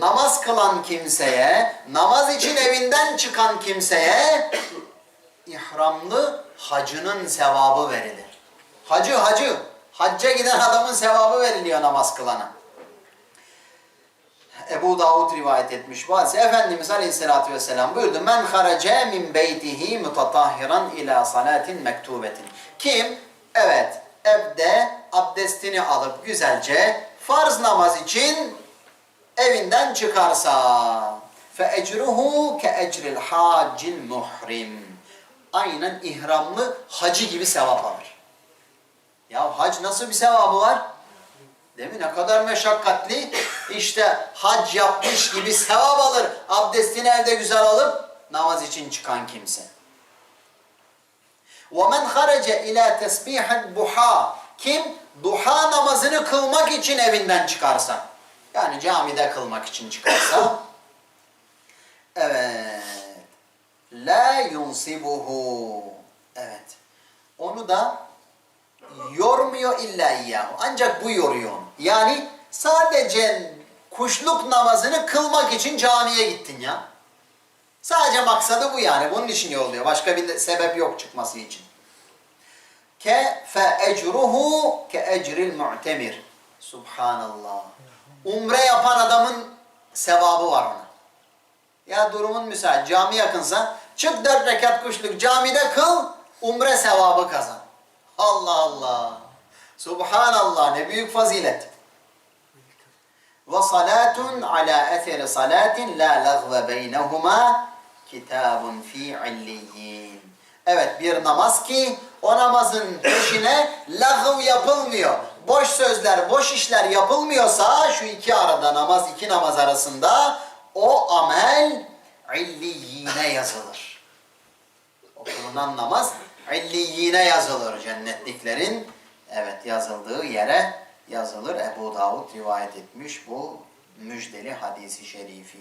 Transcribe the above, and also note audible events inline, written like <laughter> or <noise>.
namaz kılan kimseye, namaz için evinden çıkan kimseye ihramlı hacının sevabı verilir. Hacı hacı, hacca giden adamın sevabı veriliyor namaz kılana. Ebu Davud rivayet etmiş bazı. Efendimiz Aleyhisselatü Vesselam buyurdu. Men harace min beytihi mutatahhiran ila salatin mektubetin. Kim? Evet, evde abdestini alıp güzelce farz namaz için evinden çıkarsa fe ecruhu ke ecril hacil muhrim. Aynen ihramlı hacı gibi sevap alır. Ya hac nasıl bir sevabı var? Değil mi? Ne kadar meşakkatli. İşte hac yapmış gibi sevap alır. Abdestini evde güzel alıp namaz için çıkan kimse. وَمَنْ خَرَجَ اِلَى تَسْبِيحَ الضُّحَى Kim? Duha namazını kılmak için evinden çıkarsa. Yani camide kılmak için çıkarsa. <coughs> evet. La yunsibuhu. Evet. Onu da yormuyor illa iyyahu. Ancak bu yoruyor onu. Yani sadece kuşluk namazını kılmak için camiye gittin ya. Sadece maksadı bu yani. Bunun için yolluyor. Başka bir sebep yok çıkması için. Ke fe ecruhu ke ecril mu'temir. Subhanallah. Umre yapan adamın sevabı var ona. Ya durumun müsait. Cami yakınsa çık dört rekat kuşluk camide kıl. Umre sevabı kazan. Allah Allah. Subhanallah ne büyük fazilet. Ve salatun ala eseri salatin la lagve beynehuma kitabun fi illiyin. Evet bir namaz ki o namazın peşine lagv yapılmıyor. Boş sözler, boş işler yapılmıyorsa şu iki arada namaz, iki namaz arasında o amel illiyine yazılır. O namaz illiyine yazılır cennetliklerin evet yazıldığı yere yazılır. Ebu Davud rivayet etmiş bu müjdeli hadisi şerifi.